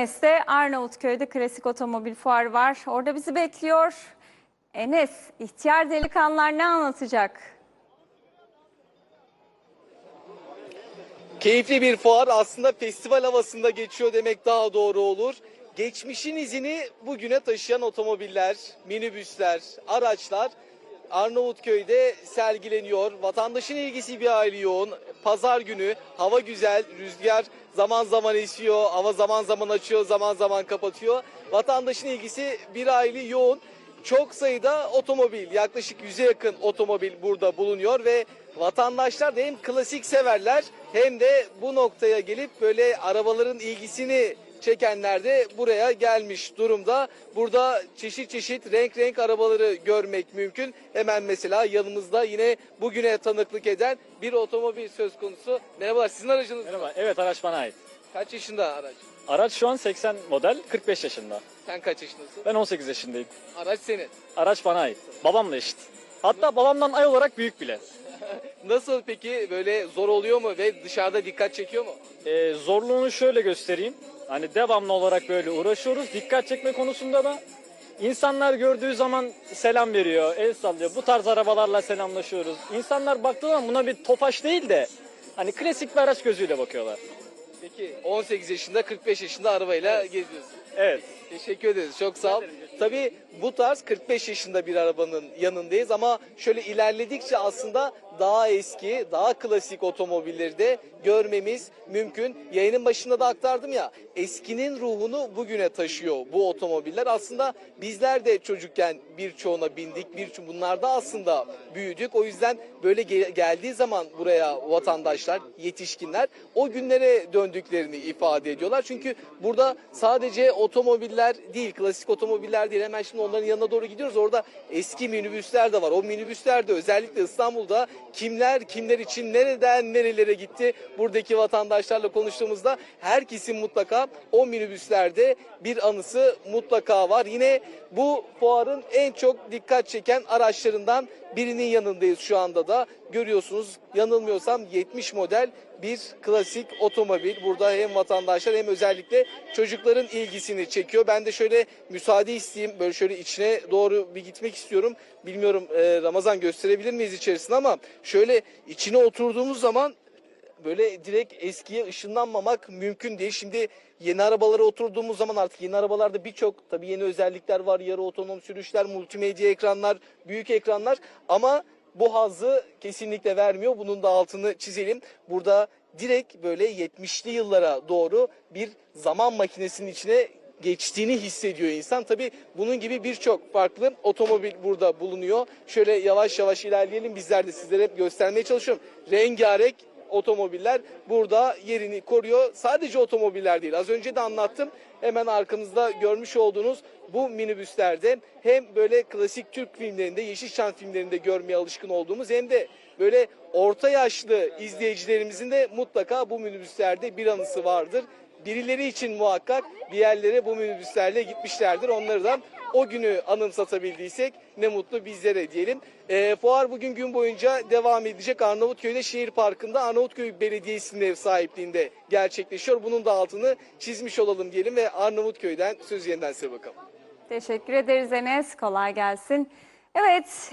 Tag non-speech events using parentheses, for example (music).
Enes'te Arnavutköy'de klasik otomobil fuarı var. Orada bizi bekliyor. Enes, ihtiyar delikanlılar ne anlatacak? Keyifli bir fuar aslında festival havasında geçiyor demek daha doğru olur. Geçmişin izini bugüne taşıyan otomobiller, minibüsler, araçlar Arnavutköy'de sergileniyor. Vatandaşın ilgisi bir hayli yoğun. Pazar günü hava güzel, rüzgar zaman zaman esiyor, hava zaman zaman açıyor, zaman zaman kapatıyor. Vatandaşın ilgisi bir hayli yoğun. Çok sayıda otomobil, yaklaşık 100'e yakın otomobil burada bulunuyor ve vatandaşlar da hem klasik severler hem de bu noktaya gelip böyle arabaların ilgisini çekenler de buraya gelmiş durumda. Burada çeşit çeşit renk renk arabaları görmek mümkün. Hemen mesela yanımızda yine bugüne tanıklık eden bir otomobil söz konusu. Merhaba sizin aracınız mı? Merhaba. Evet araç bana ait. Kaç yaşında araç? Araç şu an 80 model 45 yaşında. Sen kaç yaşındasın? Ben 18 yaşındayım. Araç senin. Araç bana ait. Babamla eşit. Hatta babamdan ay olarak büyük bile. (laughs) Nasıl peki böyle zor oluyor mu ve dışarıda dikkat çekiyor mu? Ee, zorluğunu şöyle göstereyim. Hani devamlı olarak böyle uğraşıyoruz. Dikkat çekme konusunda da insanlar gördüğü zaman selam veriyor, el sallıyor. Bu tarz arabalarla selamlaşıyoruz. İnsanlar baktığı zaman buna bir tofaş değil de hani klasik bir araç gözüyle bakıyorlar. Peki 18 yaşında 45 yaşında arabayla geziyorsun. Evet. Teşekkür ederiz. Çok sağ ol. Tabii bu tarz 45 yaşında bir arabanın yanındayız ama şöyle ilerledikçe aslında daha eski, daha klasik otomobilleri de görmemiz mümkün. Yayının başında da aktardım ya eskinin ruhunu bugüne taşıyor bu otomobiller. Aslında bizler de çocukken birçoğuna bindik. Bir bunlarda aslında büyüdük. O yüzden böyle ge- geldiği zaman buraya vatandaşlar, yetişkinler o günlere döndüklerini ifade ediyorlar. Çünkü burada sadece otomobiller değil, klasik otomobiller değil. Hemen şimdi onların yanına doğru gidiyoruz. Orada eski minibüsler de var. O minibüsler de özellikle İstanbul'da kimler kimler için nereden nerelere gitti buradaki vatandaşlarla konuştuğumuzda herkesin mutlaka o minibüslerde bir anısı mutlaka var. Yine bu fuarın en çok dikkat çeken araçlarından birinin yanındayız şu anda da. Görüyorsunuz yanılmıyorsam 70 model bir klasik otomobil. Burada hem vatandaşlar hem özellikle çocukların ilgisini çekiyor. Ben de şöyle müsaade isteyeyim. Böyle şöyle içine doğru bir gitmek istiyorum. Bilmiyorum e, Ramazan gösterebilir miyiz içerisinde ama şöyle içine oturduğumuz zaman böyle direkt eskiye ışınlanmamak mümkün değil. Şimdi yeni arabalara oturduğumuz zaman artık yeni arabalarda birçok tabii yeni özellikler var. Yarı otonom sürüşler, multimedya ekranlar, büyük ekranlar ama bu hazzı kesinlikle vermiyor. Bunun da altını çizelim. Burada direkt böyle 70'li yıllara doğru bir zaman makinesinin içine geçtiğini hissediyor insan. Tabii bunun gibi birçok farklı otomobil burada bulunuyor. Şöyle yavaş yavaş ilerleyelim. Bizler de sizlere hep göstermeye çalışıyorum. Rengarenk otomobiller burada yerini koruyor. Sadece otomobiller değil. Az önce de anlattım. Hemen arkamızda görmüş olduğunuz bu minibüslerde hem böyle klasik Türk filmlerinde, Yeşilçam filmlerinde görmeye alışkın olduğumuz hem de böyle orta yaşlı izleyicilerimizin de mutlaka bu minibüslerde bir anısı vardır. Birileri için muhakkak bir yerlere bu minibüslerle gitmişlerdir. Onlardan o günü anımsatabildiysek ne mutlu bizlere diyelim. Ee, fuar bugün gün boyunca devam edecek. Arnavutköy'de Şehir Parkı'nda Arnavutköy Belediyesi'nin ev sahipliğinde gerçekleşiyor. Bunun da altını çizmiş olalım diyelim ve Arnavutköy'den söz yeniden size bakalım. Teşekkür ederiz Enes. Kolay gelsin. Evet,